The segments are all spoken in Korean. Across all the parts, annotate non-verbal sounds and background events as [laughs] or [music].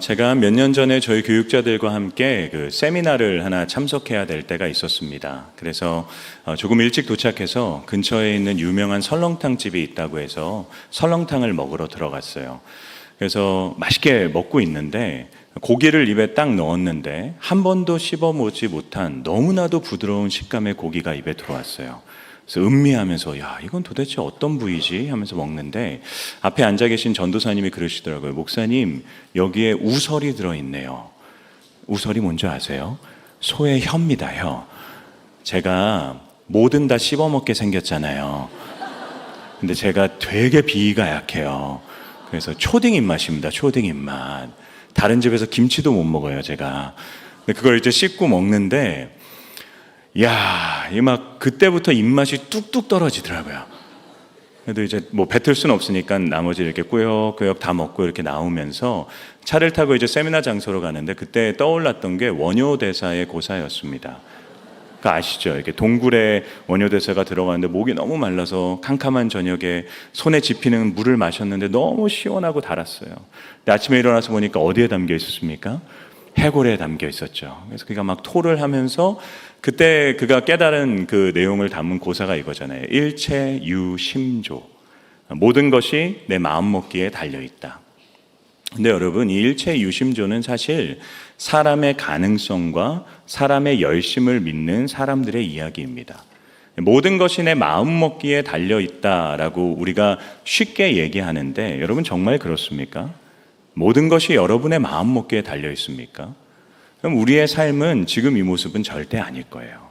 제가 몇 년 전에 저희 교육자들과 함께 그 세미나를 하나 참석해야 될 때가 있었습니다. 그래서 어, 조금 일찍 도착해서 근처에 있는 유명한 설렁탕 집이 있다고 해서 설렁탕을 먹으러 들어갔어요. 그래서 맛있게 먹고 있는데 고기를 입에 딱 넣었는데 한 번도 씹어 보지 못한 너무나도 부드러운 식감의 고기가 입에 들어왔어요. 그래서 음미하면서 야 이건 도대체 어떤 부위지 하면서 먹는데 앞에 앉아 계신 전도사님이 그러시더라고요. 목사님 여기에 우설이 들어있네요. 우설이 뭔지 아세요? 소의 혀입니다. 혀. 제가 뭐든 다 씹어먹게 생겼잖아요. 근데 제가 되게 비위가 약해요. 그래서 초딩 입맛입니다. 초딩 입맛. 다른 집에서 김치도 못 먹어요, 제가. 근데 그걸 이제 씹고 먹는데 야, 이 막 그때부터 입맛이 뚝뚝 떨어지더라고요. 그래도 이제 뭐 뱉을 수는 없으니까 나머지 이렇게 꾸역꾸역 다 먹고 이렇게 나오면서 차를 타고 이제 세미나 장소로 가는데 그때 떠올랐던 게 원효대사의 고사였습니다. 그 아시죠? 이렇게 동굴에 원효대사가 들어가는데 목이 너무 말라서 캄캄한 저녁에 손에 집히는 물을 마셨는데 너무 시원하고 달았어요. 근데 아침에 일어나서 보니까 어디에 담겨 있었습니까? 해골에 담겨 있었죠. 그래서 그가 막 토를 하면서 그때 그가 깨달은 그 내용을 담은 고사가 이거잖아요. 일체 유심조. 모든 것이 내 마음 먹기에 달려 있다. 근데 여러분, 이 일체 유심조는 사실 사람의 가능성과 사람의 열심을 믿는 사람들의 이야기입니다. 모든 것이 내 마음 먹기에 달려 있다라고 우리가 쉽게 얘기하는데 여러분 정말 그렇습니까? 모든 것이 여러분의 마음 먹기에 달려 있습니까? 그럼 우리의 삶은 지금 이 모습은 절대 아닐 거예요.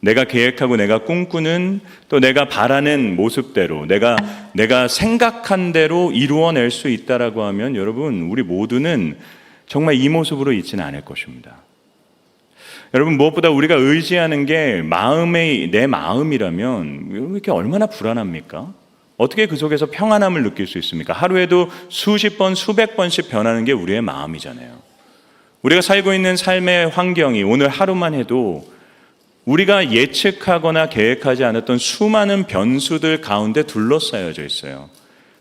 내가 계획하고 내가 꿈꾸는 또 내가 바라는 모습대로 내가 내가 생각한 대로 이루어낼 수 있다라고 하면 여러분 우리 모두는 정말 이 모습으로 있지는 않을 것입니다. 여러분 무엇보다 우리가 의지하는 게 마음의 내 마음이라면 이렇게 얼마나 불안합니까? 어떻게 그 속에서 평안함을 느낄 수 있습니까? 하루에도 수십 번, 수백 번씩 변하는 게 우리의 마음이잖아요. 우리가 살고 있는 삶의 환경이 오늘 하루만 해도 우리가 예측하거나 계획하지 않았던 수많은 변수들 가운데 둘러싸여져 있어요.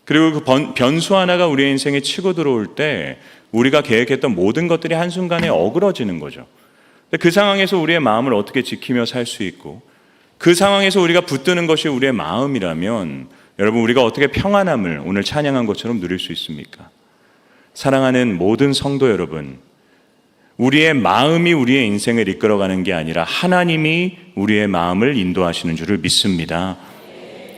그리고 그 번- 변수 하나가 우리의 인생에 치고 들어올 때 우리가 계획했던 모든 것들이 한순간에 어그러지는 거죠. 그 상황에서 우리의 마음을 어떻게 지키며 살 수 있고 그 상황에서 우리가 붙드는 것이 우리의 마음이라면 여러분 우리가 어떻게 평안함을 오늘 찬양한 것처럼 누릴 수 있습니까? 사랑하는 모든 성도 여러분, 우리의 마음이 우리의 인생을 이끌어가는 게 아니라 하나님이 우리의 마음을 인도하시는 줄을 믿습니다.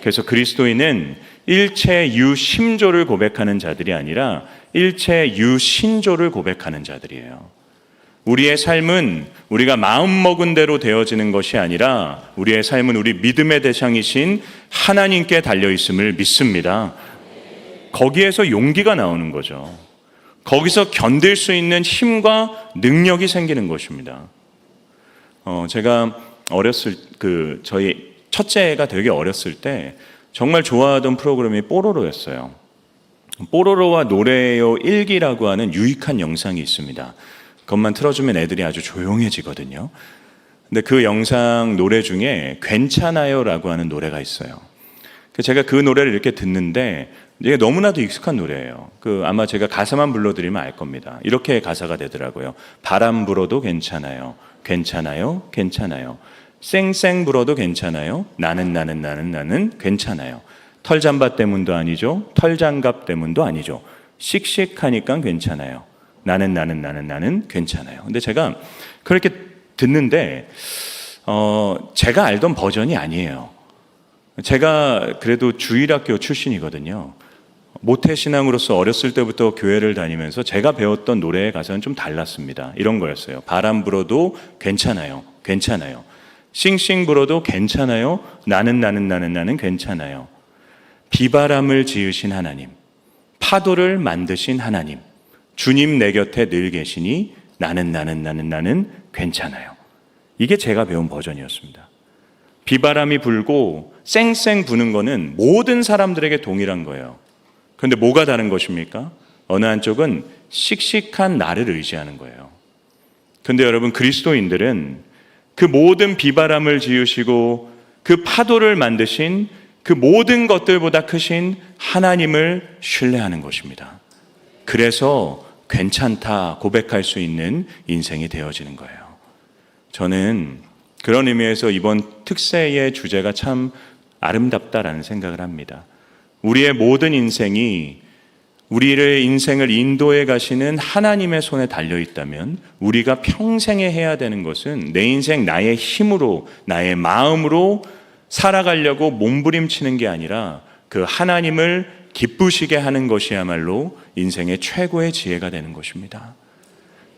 그래서 그리스도인은 일체 유심조를 고백하는 자들이 아니라 일체 유신조를 고백하는 자들이에요. 우리의 삶은 우리가 마음 먹은 대로 되어지는 것이 아니라 우리의 삶은 우리 믿음의 대상이신 하나님께 달려 있음을 믿습니다. 거기에서 용기가 나오는 거죠. 거기서 견딜 수 있는 힘과 능력이 생기는 것입니다. 어, 제가 어렸을 그 저희 첫째가 되게 어렸을 때 정말 좋아하던 프로그램이 뽀로로였어요. 뽀로로와 노래요 일기라고 하는 유익한 영상이 있습니다. 그것만 틀어주면 애들이 아주 조용해지거든요. 근데 그 영상 노래 중에 괜찮아요라고 하는 노래가 있어요. 그 제가 그 노래를 이렇게 듣는데 이게 너무나도 익숙한 노래예요. 그 아마 제가 가사만 불러드리면 알 겁니다. 이렇게 가사가 되더라고요. 바람 불어도 괜찮아요. 괜찮아요. 괜찮아요. 쌩쌩 불어도 괜찮아요. 나는 나는 나는 나는 괜찮아요. 털잠바 때문도 아니죠. 털장갑 때문도 아니죠. 씩씩하니까 괜찮아요. 나는 나는 나는 나는 괜찮아요. 근데 제가 그렇게 듣는데 어 제가 알던 버전이 아니에요. 제가 그래도 주일학교 출신이거든요. 모태 신앙으로서 어렸을 때부터 교회를 다니면서 제가 배웠던 노래의 가사는 좀 달랐습니다. 이런 거였어요. 바람 불어도 괜찮아요. 괜찮아요. 싱싱 불어도 괜찮아요. 나는 나는 나는 나는 괜찮아요. 비바람을 지으신 하나님, 파도를 만드신 하나님, 주님 내 곁에 늘 계시니 나는 나는 나는 나는 괜찮아요. 이게 제가 배운 버전이었습니다. 비바람이 불고 쌩쌩 부는 거는 모든 사람들에게 동일한 거예요. 그런데 뭐가 다른 것입니까? 어느 한쪽은 씩씩한 나를 의지하는 거예요. 근데 여러분 그리스도인들은 그 모든 비바람을 지으시고 그 파도를 만드신 그 모든 것들보다 크신 하나님을 신뢰하는 것입니다. 그래서 괜찮다 고백할 수 있는 인생이 되어지는 거예요. 저는 그런 의미에서 이번 특세의 주제가 참 아름답다라는 생각을 합니다. 우리의 모든 인생이 우리의 인생을 인도해 가시는 하나님의 손에 달려 있다면 우리가 평생에 해야 되는 것은 내 인생 나의 힘으로 나의 마음으로 살아가려고 몸부림치는 게 아니라 그 하나님을 기쁘시게 하는 것이야말로 인생의 최고의 지혜가 되는 것입니다.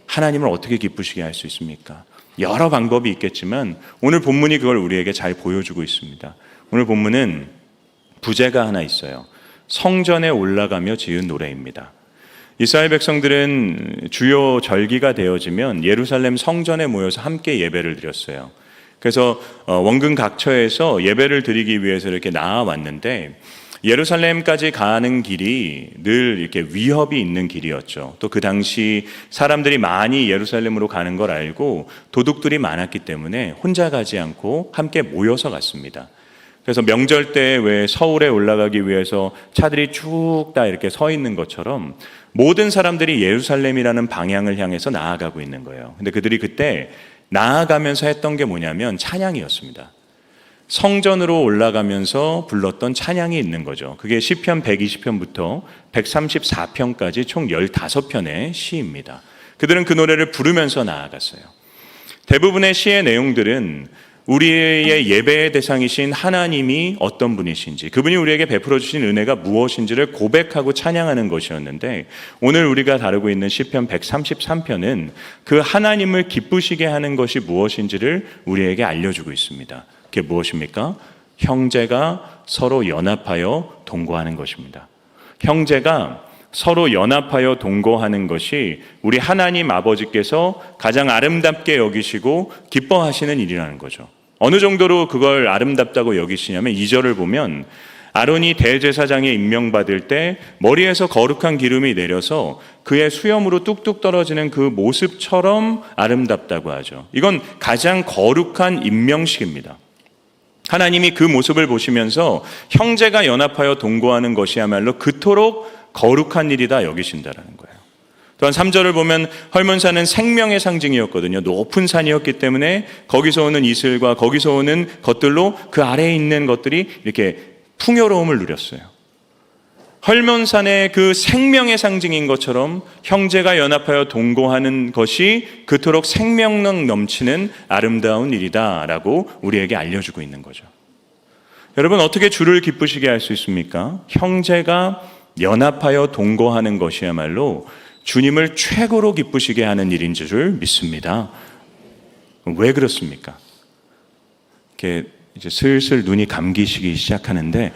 하나님을 어떻게 기쁘시게 할 수 있습니까? 여러 방법이 있겠지만 오늘 본문이 그걸 우리에게 잘 보여주고 있습니다. 오늘 본문은 부제가 하나 있어요. 성전에 올라가며 지은 노래입니다. 이스라엘 백성들은 주요 절기가 되어지면 예루살렘 성전에 모여서 함께 예배를 드렸어요. 그래서 어, 원근 각처에서 예배를 드리기 위해서 이렇게 나아왔는데 예루살렘까지 가는 길이 늘 이렇게 위협이 있는 길이었죠. 또 그 당시 사람들이 많이 예루살렘으로 가는 걸 알고 도둑들이 많았기 때문에 혼자 가지 않고 함께 모여서 갔습니다. 그래서 명절 때 왜 서울에 올라가기 위해서 차들이 쭉 다 이렇게 서 있는 것처럼 모든 사람들이 예루살렘이라는 방향을 향해서 나아가고 있는 거예요. 근데 그들이 그때 나아가면서 했던 게 뭐냐면 찬양이었습니다. 성전으로 올라가면서 불렀던 찬양이 있는 거죠. 그게 시편 120편부터 134편까지 총 15편의 시입니다. 그들은 그 노래를 부르면서 나아갔어요. 대부분의 시의 내용들은 우리의 예배의 대상이신 하나님이 어떤 분이신지, 그분이 우리에게 베풀어 주신 은혜가 무엇인지를 고백하고 찬양하는 것이었는데, 오늘 우리가 다루고 있는 시편 133편은 그 하나님을 기쁘시게 하는 것이 무엇인지를 우리에게 알려주고 있습니다. 그게 무엇입니까? 형제가 서로 연합하여 동거하는 것입니다. 형제가 서로 연합하여 동거하는 것이 우리 하나님 아버지께서 가장 아름답게 여기시고 기뻐하시는 일이라는 거죠. 어느 정도로 그걸 아름답다고 여기시냐면 2절을 보면 아론이 대제사장에 임명받을 때 머리에서 거룩한 기름이 내려서 그의 수염으로 뚝뚝 떨어지는 그 모습처럼 아름답다고 하죠. 이건 가장 거룩한 임명식입니다. 하나님이 그 모습을 보시면서 형제가 연합하여 동거하는 것이야말로 그토록 거룩한 일이다 여기신다라는 거예요. 또한 3절을 보면 헐몬산은 생명의 상징이었거든요. 높은 산이었기 때문에 거기서 오는 이슬과 거기서 오는 것들로 그 아래에 있는 것들이 이렇게 풍요로움을 누렸어요. 헐몬산의 그 생명의 상징인 것처럼 형제가 연합하여 동거하는 것이 그토록 생명력 넘치는 아름다운 일이다라고 우리에게 알려주고 있는 거죠. 여러분 어떻게 주를 기쁘시게 할 수 있습니까? 형제가 연합하여 동거하는 것이야말로 주님을 최고로 기쁘시게 하는 일인 줄 믿습니다. 왜 그렇습니까? 이렇게 이제 슬슬 눈이 감기시기 시작하는데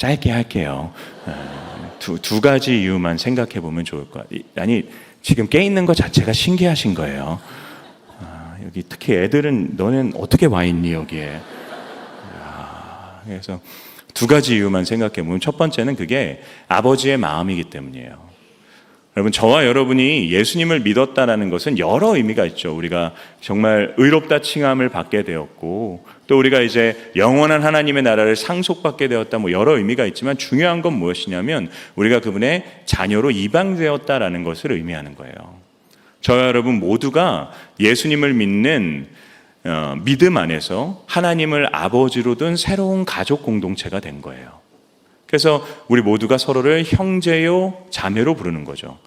짧게 할게요. 네, 두, 두 가지 이유만 생각해 보면 좋을 것 같아요. 아니 지금 깨 있는 것 자체가 신기하신 거예요. 아, 여기 특히 애들은 너는 어떻게 와 있니 여기에? 아, 그래서 두 가지 이유만 생각해 보면 첫 번째는 그게 아버지의 마음이기 때문이에요. 여러분, 저와 여러분이 예수님을 믿었다라는 것은 여러 의미가 있죠. 우리가 정말 의롭다 칭함을 받게 되었고, 또 우리가 이제 영원한 하나님의 나라를 상속받게 되었다, 뭐 여러 의미가 있지만 중요한 건 무엇이냐면 우리가 그분의 자녀로 입양되었다라는 것을 의미하는 거예요. 저와 여러분 모두가 예수님을 믿는 어, 믿음 안에서 하나님을 아버지로 둔 새로운 가족 공동체가 된 거예요. 그래서 우리 모두가 서로를 형제요, 자매로 부르는 거죠.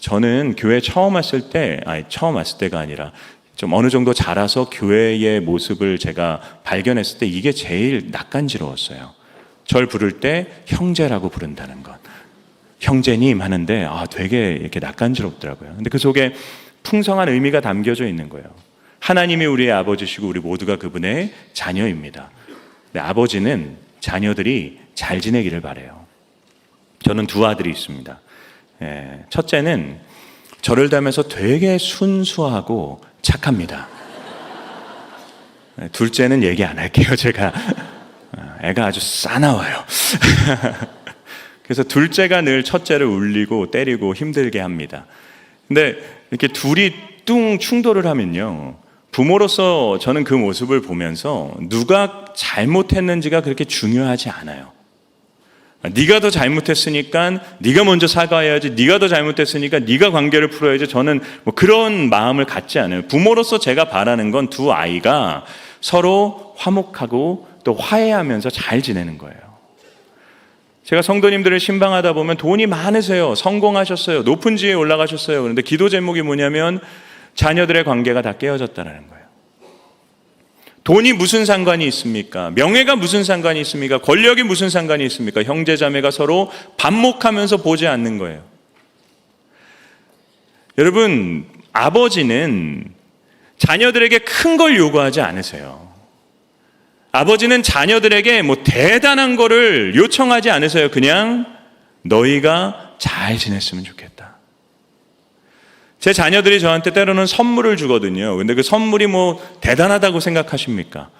저는 교회 처음 왔을 때, 아니, 처음 왔을 때가 아니라 좀 어느 정도 자라서 교회의 모습을 제가 발견했을 때 이게 제일 낯간지러웠어요. 절 부를 때 형제라고 부른다는 것. 형제님 하는데, 아, 되게 이렇게 낯간지럽더라고요. 근데 그 속에 풍성한 의미가 담겨져 있는 거예요. 하나님이 우리의 아버지시고 우리 모두가 그분의 자녀입니다. 아버지는 자녀들이 잘 지내기를 바래요. 저는 두 아들이 있습니다. 예, 첫째는 저를 닮아서 되게 순수하고 착합니다. 예, 둘째는 얘기 안 할게요, 제가. 아, 애가 아주 싸나워요. [laughs] 그래서 둘째가 늘 첫째를 울리고 때리고 힘들게 합니다. 근데 이렇게 둘이 뚱 충돌을 하면요. 부모로서 저는 그 모습을 보면서 누가 잘못했는지가 그렇게 중요하지 않아요. 네가 더 잘못했으니까 네가 먼저 사과해야지. 네가 더 잘못했으니까 네가 관계를 풀어야지. 저는 뭐 그런 마음을 갖지 않아요. 부모로서 제가 바라는 건 두 아이가 서로 화목하고 또 화해하면서 잘 지내는 거예요. 제가 성도님들을 신방하다 보면 돈이 많으세요. 성공하셨어요. 높은 지위에 올라가셨어요. 그런데 기도 제목이 뭐냐면 자녀들의 관계가 다 깨어졌다는 거예요. 돈이 무슨 상관이 있습니까? 명예가 무슨 상관이 있습니까? 권력이 무슨 상관이 있습니까? 형제 자매가 서로 반목하면서 보지 않는 거예요. 여러분, 아버지는 자녀들에게 큰 걸 요구하지 않으세요. 아버지는 자녀들에게 뭐 대단한 거를 요청하지 않으세요. 그냥 너희가 잘 지냈으면 좋겠다. 제 자녀들이 저한테 때로는 선물을 주거든요. 근데 그 선물이 뭐 대단하다고 생각하십니까?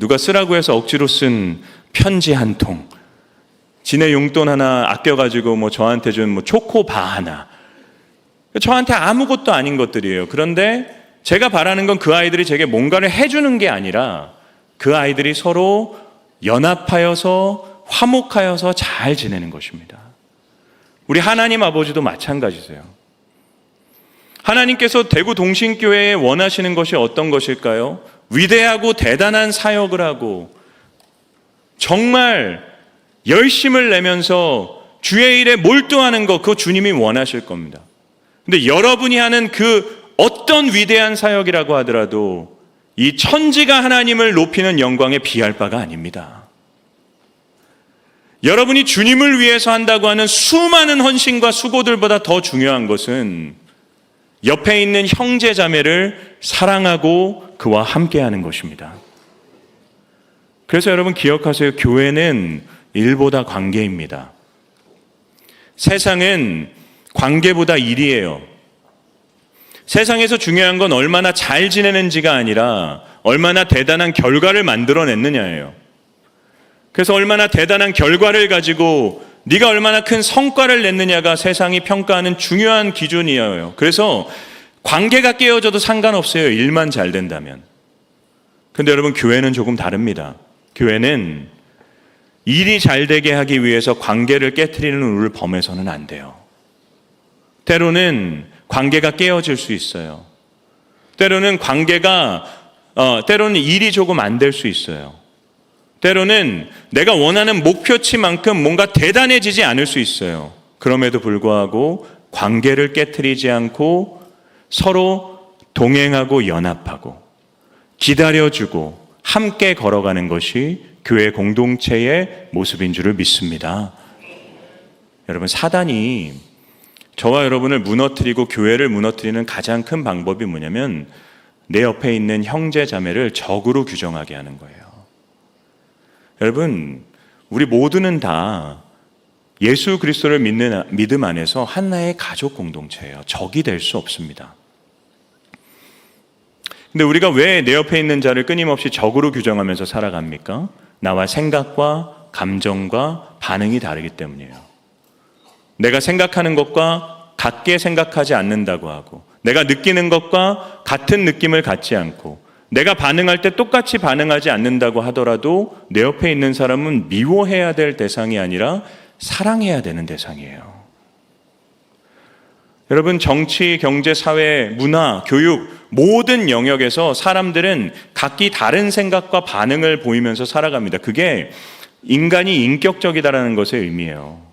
누가 쓰라고 해서 억지로 쓴 편지 한 통, 지네 용돈 하나 아껴가지고 뭐 저한테 준 뭐 초코바 하나. 저한테 아무것도 아닌 것들이에요. 그런데 제가 바라는 건 그 아이들이 제게 뭔가를 해주는 게 아니라 그 아이들이 서로 연합하여서 화목하여서 잘 지내는 것입니다. 우리 하나님 아버지도 마찬가지세요. 하나님께서 대구 동신교회에 원하시는 것이 어떤 것일까요? 위대하고 대단한 사역을 하고 정말 열심을 내면서 주의 일에 몰두하는 것, 그거 주님이 원하실 겁니다. 근데 여러분이 하는 그 어떤 위대한 사역이라고 하더라도 이 천지가 하나님을 높이는 영광에 비할 바가 아닙니다. 여러분이 주님을 위해서 한다고 하는 수많은 헌신과 수고들보다 더 중요한 것은 옆에 있는 형제 자매를 사랑하고 그와 함께 하는 것입니다. 그래서 여러분 기억하세요. 교회는 일보다 관계입니다. 세상은 관계보다 일이에요. 세상에서 중요한 건 얼마나 잘 지내는지가 아니라 얼마나 대단한 결과를 만들어냈느냐예요. 그래서 얼마나 대단한 결과를 가지고 네가 얼마나 큰 성과를 냈느냐가 세상이 평가하는 중요한 기준이에요. 그래서 관계가 깨어져도 상관없어요. 일만 잘 된다면. 근데 여러분 교회는 조금 다릅니다. 교회는 일이 잘 되게 하기 위해서 관계를 깨뜨리는 룰을 범해서는 안 돼요. 때로는 관계가 깨어질 수 있어요. 때로는 관계가 어, 때로는 일이 조금 안 될 수 있어요. 때로는 내가 원하는 목표치만큼 뭔가 대단해지지 않을 수 있어요. 그럼에도 불구하고 관계를 깨뜨리지 않고 서로 동행하고 연합하고 기다려주고 함께 걸어가는 것이 교회 공동체의 모습인 줄을 믿습니다. 여러분, 사단이 저와 여러분을 무너뜨리고 교회를 무너뜨리는 가장 큰 방법이 뭐냐면 내 옆에 있는 형제 자매를 적으로 규정하게 하는 거예요. 여러분, 우리 모두는 다 예수 그리스도를 믿는 믿음 안에서 하나의 가족 공동체예요. 적이 될 수 없습니다. 근데 우리가 왜 내 옆에 있는 자를 끊임없이 적으로 규정하면서 살아갑니까? 나와 생각과 감정과 반응이 다르기 때문이에요. 내가 생각하는 것과 같게 생각하지 않는다고 하고, 내가 느끼는 것과 같은 느낌을 갖지 않고, 내가 반응할 때 똑같이 반응하지 않는다고 하더라도 내 옆에 있는 사람은 미워해야 될 대상이 아니라 사랑해야 되는 대상이에요. 여러분, 정치, 경제, 사회, 문화, 교육, 모든 영역에서 사람들은 각기 다른 생각과 반응을 보이면서 살아갑니다. 그게 인간이 인격적이다라는 것의 의미예요.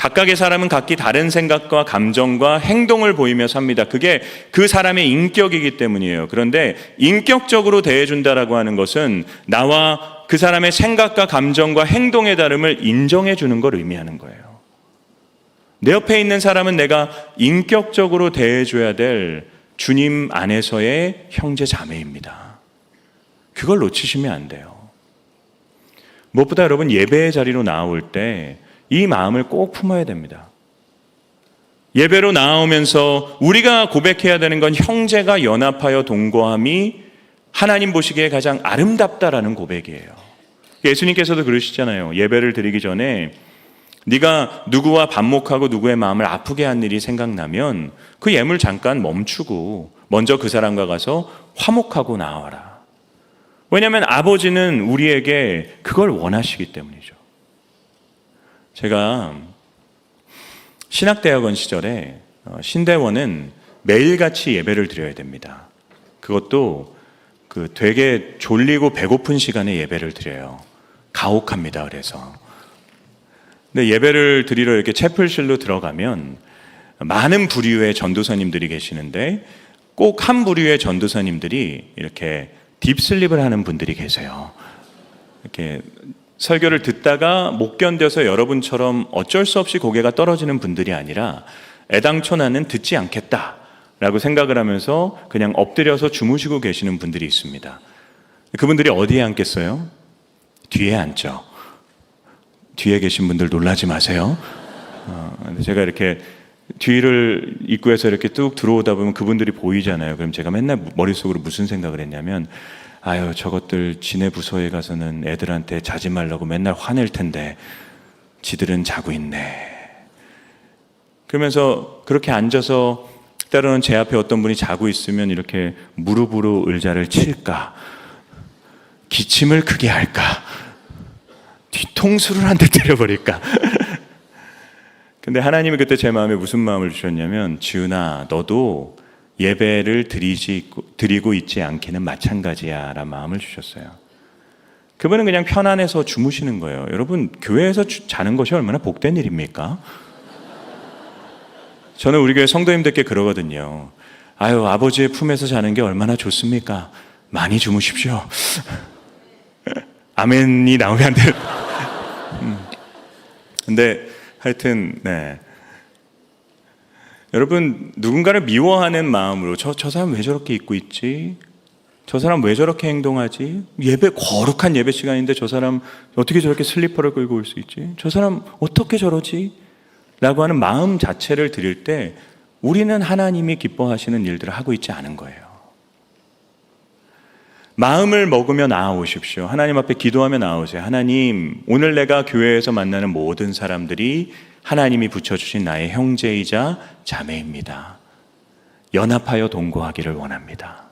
각각의 사람은 각기 다른 생각과 감정과 행동을 보이며 삽니다. 그게 그 사람의 인격이기 때문이에요. 그런데 인격적으로 대해준다라고 하는 것은 나와 그 사람의 생각과 감정과 행동의 다름을 인정해 주는 걸 의미하는 거예요. 내 옆에 있는 사람은 내가 인격적으로 대해줘야 될 주님 안에서의 형제 자매입니다. 그걸 놓치시면 안 돼요. 무엇보다 여러분 예배의 자리로 나올 때 이 마음을 꼭 품어야 됩니다. 예배로 나오면서 우리가 고백해야 되는 건 형제가 연합하여 동거함이 하나님 보시기에 가장 아름답다라는 고백이에요. 예수님께서도 그러시잖아요. 예배를 드리기 전에 네가 누구와 반목하고 누구의 마음을 아프게 한 일이 생각나면 그 예물 잠깐 멈추고 먼저 그 사람과 가서 화목하고 나와라. 왜냐하면 아버지는 우리에게 그걸 원하시기 때문이죠. 제가 신학대학원 시절에 어, 신대원은 매일같이 예배를 드려야 됩니다. 그것도 그 되게 졸리고 배고픈 시간에 예배를 드려요. 가혹합니다. 그래서. 근데 예배를 드리러 이렇게 채플실로 들어가면 많은 부류의 전도사님들이 계시는데 꼭 한 부류의 전도사님들이 이렇게 딥슬립을 하는 분들이 계세요. 이렇게 설교를 듣다가 못 견뎌서 여러분처럼 어쩔 수 없이 고개가 떨어지는 분들이 아니라 애당초 나는 듣지 않겠다 라고 생각을 하면서 그냥 엎드려서 주무시고 계시는 분들이 있습니다. 그분들이 어디에 앉겠어요? 뒤에 앉죠. 뒤에 계신 분들 놀라지 마세요. 어, 제가 이렇게 뒤를 입구에서 이렇게 뚝 들어오다 보면 그분들이 보이잖아요. 그럼 제가 맨날 머릿속으로 무슨 생각을 했냐면, 아유, 저것들 지네 부서에 가서는 애들한테 자지 말라고 맨날 화낼 텐데, 지들은 자고 있네. 그러면서 그렇게 앉아서 때로는 제 앞에 어떤 분이 자고 있으면 이렇게 무릎으로 의자를 칠까, 기침을 크게 할까, 뒤통수를 한 대 때려버릴까. [laughs] 근데 하나님이 그때 제 마음에 무슨 마음을 주셨냐면, 지훈아, 너도 예배를 드리지, 드리고 있지 않기는 마찬가지야. 라는 마음을 주셨어요. 그분은 그냥 편안해서 주무시는 거예요. 여러분, 교회에서 주- 자는 것이 얼마나 복된 일입니까? 저는 우리 교회 성도님들께 그러거든요. 아유, 아버지의 품에서 자는 게 얼마나 좋습니까? 많이 주무십시오. [laughs] 아멘이 나오면 안 돼요. [laughs] 음. 근데 하여튼, 네. 여러분, 누군가를 미워하는 마음으로 저, 저 사람 왜 저렇게 입고 있지? 저 사람 왜 저렇게 행동하지? 예배, 거룩한 예배 시간인데 저 사람 어떻게 저렇게 슬리퍼를 끌고 올 수 있지? 저 사람 어떻게 저러지? 라고 하는 마음 자체를 드릴 때 우리는 하나님이 기뻐하시는 일들을 하고 있지 않은 거예요. 마음을 먹으며 나아오십시오. 하나님 앞에 기도하며 나아오세요. 하나님, 오늘 내가 교회에서 만나는 모든 사람들이 하나님이 붙여주신 나의 형제이자 자매입니다. 연합하여 동거하기를 원합니다.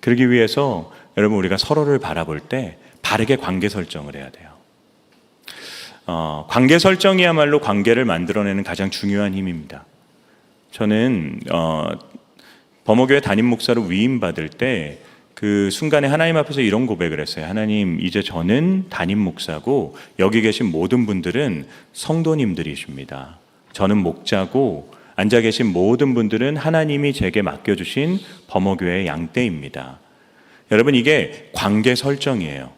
그러기 위해서 여러분 우리가 서로를 바라볼 때 바르게 관계 설정을 해야 돼요. 어, 관계 설정이야말로 관계를 만들어내는 가장 중요한 힘입니다. 저는 어, 범어교회 담임 목사로 위임 받을 때 그 순간에 하나님 앞에서 이런 고백을 했어요. 하나님, 이제 저는 담임 목사고 여기 계신 모든 분들은 성도님들이십니다. 저는 목자고 앉아 계신 모든 분들은 하나님이 제게 맡겨주신 범어교회의 양떼입니다. 여러분, 이게 관계 설정이에요.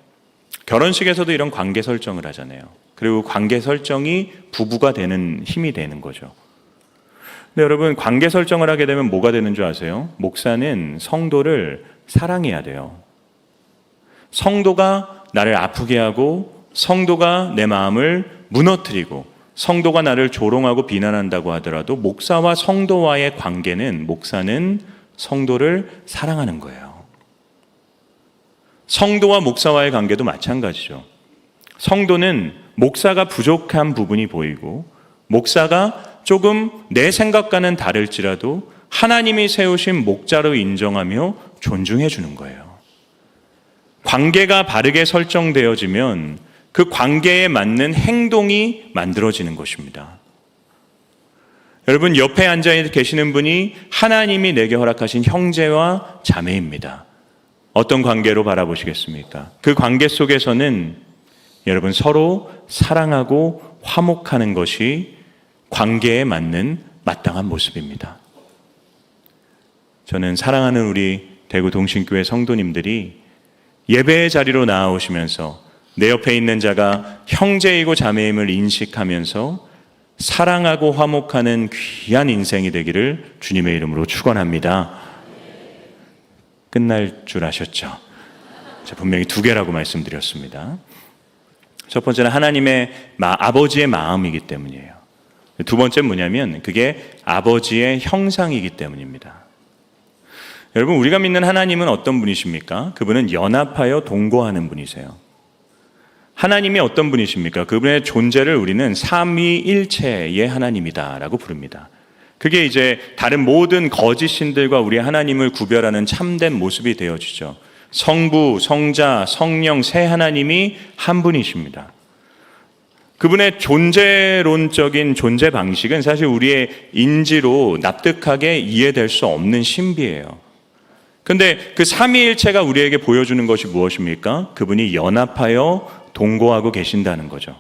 결혼식에서도 이런 관계 설정을 하잖아요. 그리고 관계 설정이 부부가 되는 힘이 되는 거죠. 근데 여러분, 관계 설정을 하게 되면 뭐가 되는 줄 아세요? 목사는 성도를 사랑해야 돼요. 성도가 나를 아프게 하고, 성도가 내 마음을 무너뜨리고, 성도가 나를 조롱하고 비난한다고 하더라도, 목사와 성도와의 관계는, 목사는 성도를 사랑하는 거예요. 성도와 목사와의 관계도 마찬가지죠. 성도는 목사가 부족한 부분이 보이고, 목사가 조금 내 생각과는 다를지라도 하나님이 세우신 목자로 인정하며 존중해 주는 거예요. 관계가 바르게 설정되어지면 그 관계에 맞는 행동이 만들어지는 것입니다. 여러분, 옆에 앉아 계시는 분이 하나님이 내게 허락하신 형제와 자매입니다. 어떤 관계로 바라보시겠습니까? 그 관계 속에서는 여러분 서로 사랑하고 화목하는 것이 관계에 맞는 마땅한 모습입니다. 저는 사랑하는 우리 대구 동신교회 성도님들이 예배의 자리로 나아오시면서 내 옆에 있는 자가 형제이고 자매임을 인식하면서 사랑하고 화목하는 귀한 인생이 되기를 주님의 이름으로 축원합니다. 끝날 줄 아셨죠? 분명히 두 개라고 말씀드렸습니다. 첫 번째는 하나님의 마, 아버지의 마음이기 때문이에요. 두 번째 뭐냐면 그게 아버지의 형상이기 때문입니다. 여러분 우리가 믿는 하나님은 어떤 분이십니까? 그분은 연합하여 동거하는 분이세요. 하나님이 어떤 분이십니까? 그분의 존재를 우리는 삼위일체의 하나님이다라고 부릅니다. 그게 이제 다른 모든 거짓 신들과 우리 하나님을 구별하는 참된 모습이 되어지죠. 성부, 성자, 성령 세 하나님이 한 분이십니다. 그분의 존재론적인 존재 방식은 사실 우리의 인지로 납득하게 이해될 수 없는 신비예요. 근데 그 삼위일체가 우리에게 보여주는 것이 무엇입니까? 그분이 연합하여 동거하고 계신다는 거죠.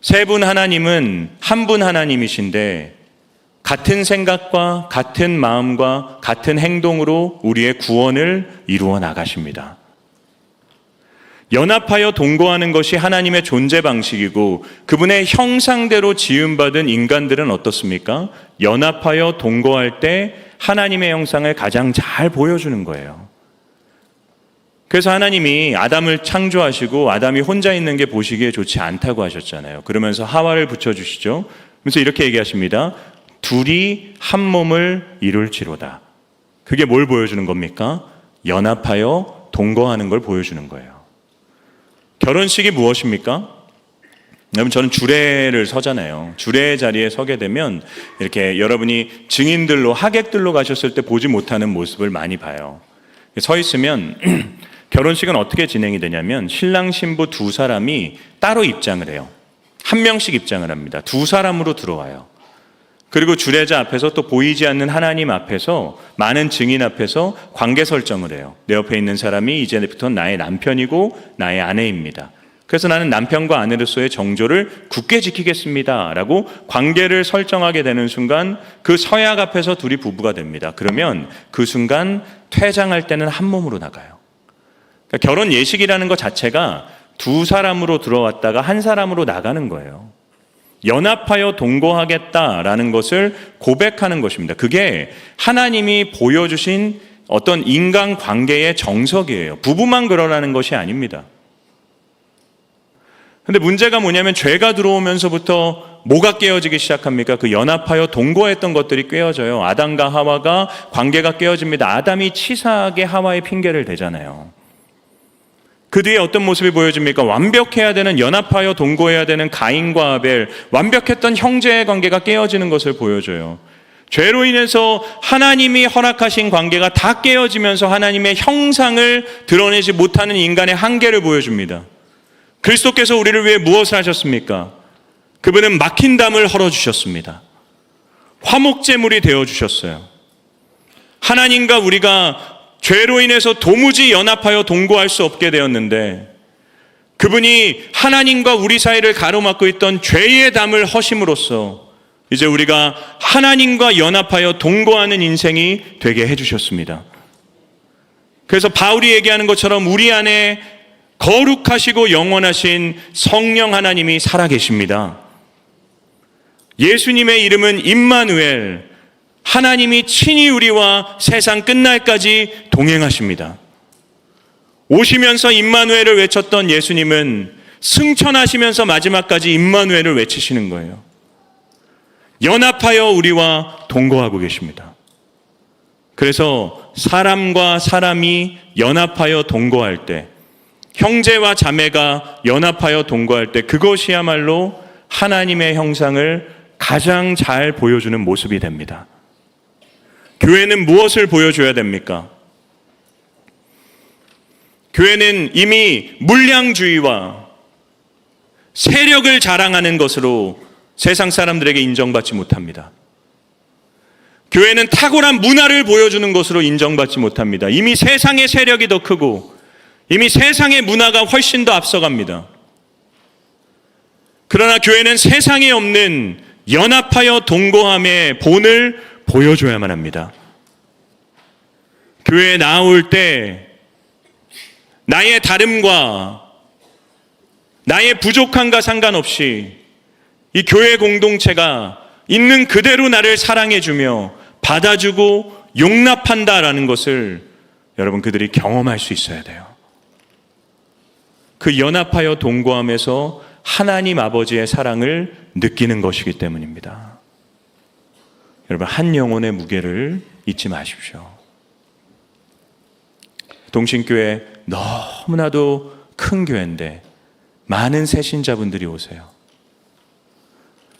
세 분 하나님은 한 분 하나님이신데 같은 생각과 같은 마음과 같은 행동으로 우리의 구원을 이루어 나가십니다. 연합하여 동거하는 것이 하나님의 존재 방식이고 그분의 형상대로 지음받은 인간들은 어떻습니까? 연합하여 동거할 때 하나님의 형상을 가장 잘 보여주는 거예요. 그래서 하나님이 아담을 창조하시고 아담이 혼자 있는 게 보시기에 좋지 않다고 하셨잖아요. 그러면서 하와를 붙여주시죠. 그래서 이렇게 얘기하십니다. 둘이 한 몸을 이룰지로다. 그게 뭘 보여주는 겁니까? 연합하여 동거하는 걸 보여주는 거예요. 결혼식이 무엇입니까? 여러분 저는 주례를 서잖아요. 주례 자리에 서게 되면 이렇게 여러분이 증인들로 하객들로 가셨을 때 보지 못하는 모습을 많이 봐요. 서 있으면 [clears throat] 결혼식은 어떻게 진행이 되냐면 신랑 신부 두 사람이 따로 입장을 해요. 한 명씩 입장을 합니다. 두 사람으로 들어와요. 그리고 주례자 앞에서 또 보이지 않는 하나님 앞에서 많은 증인 앞에서 관계 설정을 해요. 내 옆에 있는 사람이 이제부터 나의 남편이고 나의 아내입니다. 그래서 나는 남편과 아내로서의 정조를 굳게 지키겠습니다. 라고 관계를 설정하게 되는 순간 그 서약 앞에서 둘이 부부가 됩니다. 그러면 그 순간 퇴장할 때는 한 몸으로 나가요. 그러니까 결혼 예식이라는 것 자체가 두 사람으로 들어왔다가 한 사람으로 나가는 거예요. 연합하여 동거하겠다라는 것을 고백하는 것입니다. 그게 하나님이 보여주신 어떤 인간 관계의 정석이에요. 부부만 그러라는 것이 아닙니다. 근데 문제가 뭐냐면 죄가 들어오면서부터 뭐가 깨어지기 시작합니까? 그 연합하여 동거했던 것들이 깨어져요. 아담과 하와가 관계가 깨어집니다. 아담이 치사하게 하와의 핑계를 대잖아요. 그 뒤에 어떤 모습이 보여집니까? 완벽해야 되는 연합하여 동거해야 되는 가인과 아벨, 완벽했던 형제의 관계가 깨어지는 것을 보여줘요. 죄로 인해서 하나님이 허락하신 관계가 다 깨어지면서 하나님의 형상을 드러내지 못하는 인간의 한계를 보여줍니다. 그리스도께서 우리를 위해 무엇을 하셨습니까? 그분은 막힌 담을 헐어주셨습니다. 화목제물이 되어주셨어요. 하나님과 우리가 죄로 인해서 도무지 연합하여 동거할 수 없게 되었는데 그분이 하나님과 우리 사이를 가로막고 있던 죄의 담을 허심으로써 이제 우리가 하나님과 연합하여 동거하는 인생이 되게 해주셨습니다. 그래서 바울이 얘기하는 것처럼 우리 안에 거룩하시고 영원하신 성령 하나님이 살아계십니다. 예수님의 이름은 임마누엘, 하나님이 친히 우리와 세상 끝날까지 동행하십니다. 오시면서 임마누엘을 외쳤던 예수님은 승천하시면서 마지막까지 임마누엘을 외치시는 거예요. 연합하여 우리와 동거하고 계십니다. 그래서 사람과 사람이 연합하여 동거할 때, 형제와 자매가 연합하여 동거할 때, 그것이야말로 하나님의 형상을 가장 잘 보여주는 모습이 됩니다. 교회는 무엇을 보여줘야 됩니까? 교회는 이미 물량주의와 세력을 자랑하는 것으로 세상 사람들에게 인정받지 못합니다. 교회는 탁월한 문화를 보여주는 것으로 인정받지 못합니다. 이미 세상의 세력이 더 크고 이미 세상의 문화가 훨씬 더 앞서갑니다. 그러나 교회는 세상에 없는 연합하여 동거함의 본을 보여줘야만 합니다. 교회에 나올 때 나의 다름과 나의 부족함과 상관없이 이 교회 공동체가 있는 그대로 나를 사랑해주며 받아주고 용납한다라는 것을 여러분 그들이 경험할 수 있어야 돼요. 그 연합하여 동거함에서 하나님 아버지의 사랑을 느끼는 것이기 때문입니다. 여러분, 한 영혼의 무게를 잊지 마십시오. 동신교회 너무나도 큰 교회인데 많은 새신자분들이 오세요.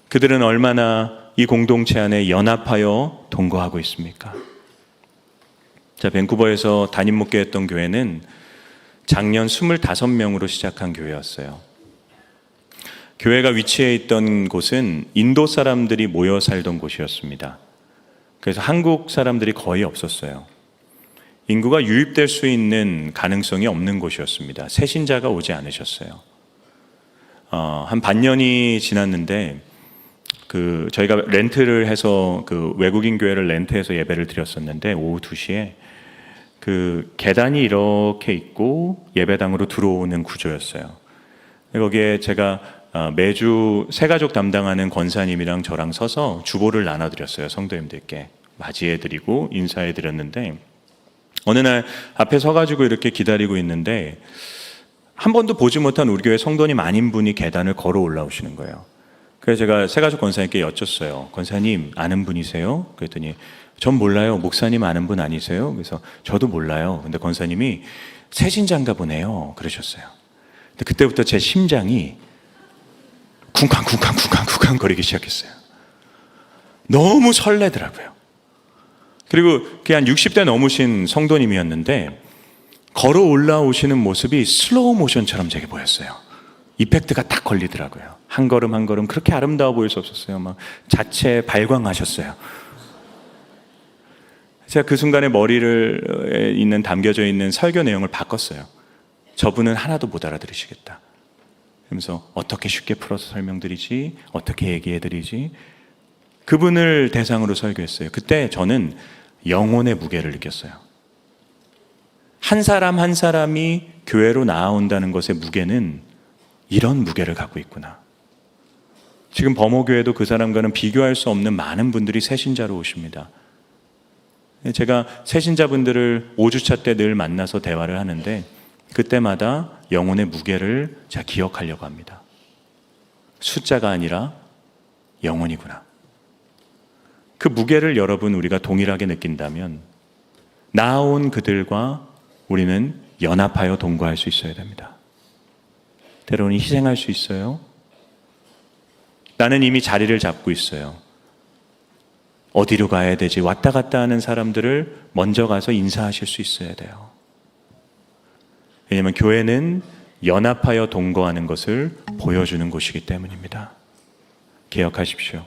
그들은 얼마나 이 공동체 안에 연합하여 동거하고 있습니까? 자, 밴쿠버에서 담임 목회했던 교회는 작년 25명으로 시작한 교회였어요. 교회가 위치해 있던 곳은 인도 사람들이 모여 살던 곳이었습니다. 그래서 한국 사람들이 거의 없었어요. 인구가 유입될 수 있는 가능성이 없는 곳이었습니다. 새신자가 오지 않으셨어요. 어, 한 반년이 지났는데 그 저희가 렌트를 해서 그 외국인 교회를 렌트해서 예배를 드렸었는데 오후 2시에 그 계단이 이렇게 있고 예배당으로 들어오는 구조였어요. 거기에 제가 어, 매주 새가족 담당하는 권사님이랑 저랑 서서 주보를 나눠드렸어요 성도님들께 맞이해드리고 인사해드렸는데 어느 날 앞에 서가지고 이렇게 기다리고 있는데 한 번도 보지 못한 우리 교회 성도님 아닌 분이 계단을 걸어 올라오시는 거예요. 그래서 제가 새가족 권사님께 여쭸어요. 권사님 아는 분이세요? 그랬더니 전 몰라요. 목사님 아는 분 아니세요? 그래서 저도 몰라요. 근데 권사님이 새신자인가 보네요. 그러셨어요. 근데 그때부터 제 심장이 쿵쾅쿵쾅쿵쾅쿵쾅 거리기 시작했어요. 너무 설레더라고요. 그리고 그게 한 60대 넘으신 성도님이었는데 걸어 올라오시는 모습이 슬로우 모션처럼 제게 보였어요. 이펙트가 딱 걸리더라고요. 한 걸음 한 걸음 그렇게 아름다워 보일 수 없었어요. 막 자체 발광하셨어요. 제가 그 순간에 머리를 있는 담겨져 있는 설교 내용을 바꿨어요. 저분은 하나도 못 알아들으시겠다. 그러면서 어떻게 쉽게 풀어서 설명드리지, 어떻게 얘기해드리지. 그분을 대상으로 설교했어요. 그때 저는 영혼의 무게를 느꼈어요. 한 사람 한 사람이 교회로 나아온다는 것의 무게는 이런 무게를 갖고 있구나. 지금 범호교회도 그 사람과는 비교할 수 없는 많은 분들이 새신자로 오십니다. 제가 새신자분들을 5주차 때 늘 만나서 대화를 하는데 그때마다 영혼의 무게를 제가 기억하려고 합니다. 숫자가 아니라 영혼이구나. 그 무게를 여러분 우리가 동일하게 느낀다면 나온 그들과 우리는 연합하여 동거할 수 있어야 됩니다. 때로는 희생할 수 있어요. 나는 이미 자리를 잡고 있어요. 어디로 가야 되지? 왔다 갔다 하는 사람들을 먼저 가서 인사하실 수 있어야 돼요. 왜냐하면 교회는 연합하여 동거하는 것을 보여주는 곳이기 때문입니다. 기억하십시오.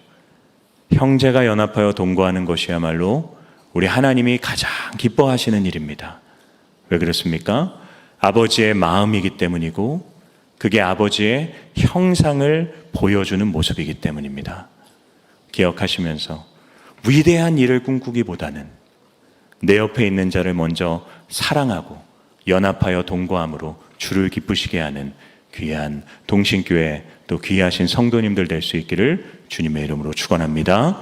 형제가 연합하여 동거하는 것이야말로 우리 하나님이 가장 기뻐하시는 일입니다. 왜 그렇습니까? 아버지의 마음이기 때문이고 그게 아버지의 형상을 보여주는 모습이기 때문입니다. 기억하시면서 위대한 일을 꿈꾸기보다는 내 옆에 있는 자를 먼저 사랑하고 연합하여 동거함으로 주를 기쁘시게 하는 귀한 동신교회 또 귀하신 성도님들 될 수 있기를 주님의 이름으로 축원합니다.